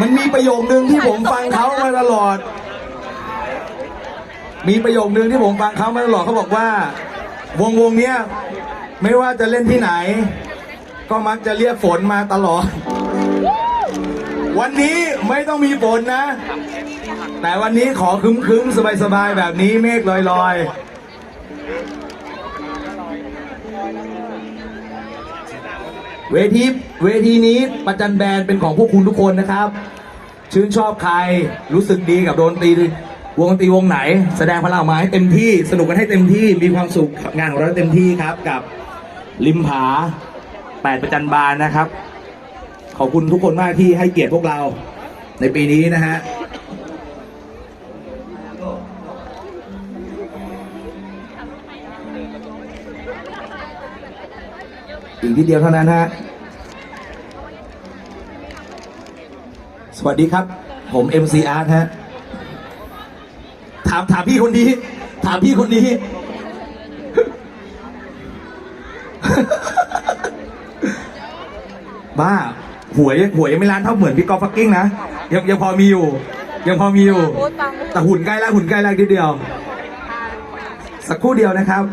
มันมีประโยคนึงที่ผมฟังเขามาตลอด มีประโยคนึงที่ผมฟังเขามาตลอดเขาบอกว่า วงวงเนี้ยไม่ว่าจะเล่นที่ไหน ก็มักจะเรียกฝนมาตลอด วันนี้ไม่ต้องมีฝนนะ แต่วันนี้ขอคึมคึมสบายสบายๆแบบนี้เมฆลอยลอยๆ เวทีเวทีนี้ประจันแบนเป็นของพวกคุณทุกคนนะครับ ชื่นชอบใครรู้สึกดีกับโดนตีวงตีวงไหน แสดงพลังออกมาให้เต็มที่สนุกกันให้เต็มที่มีความสุขงานของเราเต็มที่ครับกับริมผาแปดประจันบานนะครับ ขอบคุณทุกคนมากที่ให้เกียรติพวกเราในปีนี้นะฮะ อีกนิดเดียวเท่านั้นฮะ สวัสดีครับ ผม MC Art ฮะ ถามถามพี่คนนี้ ถามพี่คนนี้ บ้า หวยหวยยังไม่ล้านเท่าเหมือนพี่กอล์ฟฟักกิ้งนะ ยังยังพอมีอยู่ ยังพอมีอยู่ แต่หุ่นใกล้แล้วหุ่นใกล้แล้วนิดเดียว สักครู่เดียวนะครับ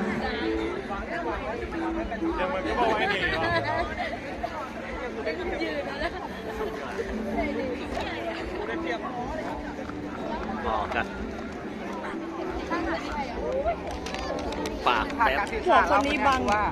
อ๋อกันฝากผ่านแป๊บการสื่อสารเราเป็นไงว่า